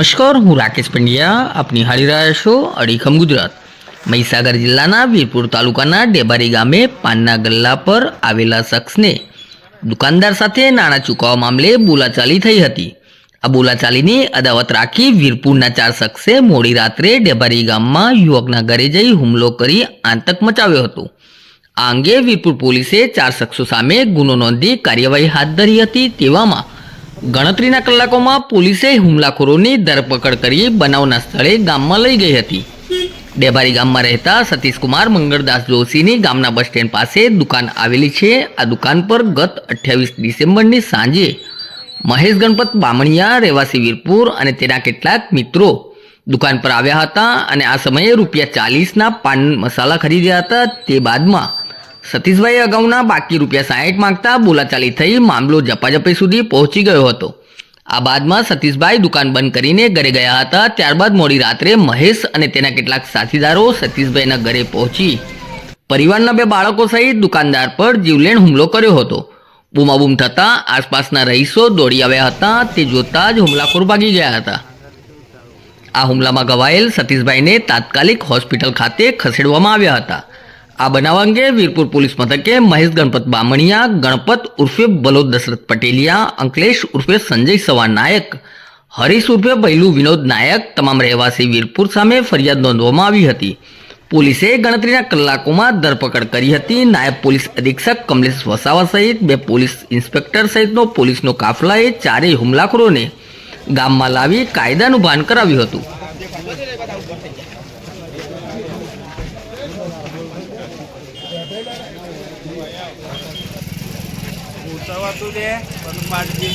નમસ્કાર, હું રાકેશ પંડ્યા, આપની નિહાળી રહ્યા છો અડીખમ ગુજરાત. મહીસાગર જિલ્લાના વીરપુર તાલુકાના ડેબારી ગામે પાનના ગલ્લા પર આવેલા શખ્સને દુકાનદાર સાથે નાણાં ચૂકવવા મામલે બોલાચાલી થઈ હતી. આ બોલાચાલીની અદાવત રાખી વીરપુરના ચાર શખ્સે મોડી રાત્રે ડેબારી ગામમાં યુવકના ઘરે જઈ હુમલો કરી આતંક મચાવ્યો હતો. આ અંગે વીરપુર પોલીસે ચાર શખ્સો સામે ગુનો નોંધી કાર્યવાહી હાથ ધરી હતી તેવામાં ગણતરીના કલાકોમાં પોલીસે હુમલાખોરોની ધરપકડ કરી બનાવના સ્થળે ગામમાં લઈ ગઈ હતી. ડેબારી ગામમાં રહેતા સતીશકુમાર મંગળદાસ જોશીની ગામના બસ સ્ટેન્ડ પાસે દુકાન આવેલી છે. આ દુકાન પર ગત અઠ્યાવીસ ડિસેમ્બરની સાંજે મહેશ ગણપત બામણિયા, રહેવાસી વીરપુર અને તેના કેટલાક મિત્રો દુકાન પર આવ્યા હતા અને આ સમયે રૂપિયા ચાલીસના પાન મસાલા ખરીદ્યા હતા. તે બાદમાં સતીશભાઈ અગાઉના બાકી રૂપિયા સાહીઠ માંગતા બોલાચાલી થઈ મામલો જપાજપી સુધી પહોંચી ગયો હતો. આ બાદમાં સતીશભાઈ દુકાન બંધ કરીને ઘરે ગયા હતા. ત્યારબાદ મોડી રાત્રે મહેશ અને તેના કેટલાક સાથીદારો સતીશભાઈના ઘરે પહોંચી પરિવારના બે બાળકો સહિત દુકાનદાર પર જીવલેણ હુમલો કર્યો હતો. બૂમાબૂમ થતાં આસપાસના રહીશો દોડી આવ્યા હતા. તે જોતા જ હુમલાખોર ભાગી ગયા હતા. આ હુમલામાં ઘવાયેલ સતીશભાઈને તાત્કાલિક હોસ્પિટલ ખાતે ખસેડવામાં આવ્યા હતા. આ બનાવ અંગે વીરપુર પોલીસ મથકે મહેશ ગણપત બામણિયા, ગણપત ઉર્ફે બલોદ દશરથ પટેલિયા, અંકલેશ ઉર્ફે સંજય સવા નાયક, હરીશ ઉર્ફે પહેલું વિનોદ નાયક તમામ રહેવાસી વીરપુર સામે ફરિયાદ નોંધવામાં આવી હતી. પોલીસે ગણતરીના કલાકોમાં ધરપકડ કરી હતી. નાયબ પોલીસ અધિક્ષક કમલેશ વસાવા સહિત બે પોલીસ ઇન્સ્પેક્ટર સહિતનો પોલીસનો કાફલાએ ચારેય હુમલાખોરોને ગામમાં લાવી કાયદાનું ભાન કરાવ્યું હતું. ઉતાવળ છે. બધું દે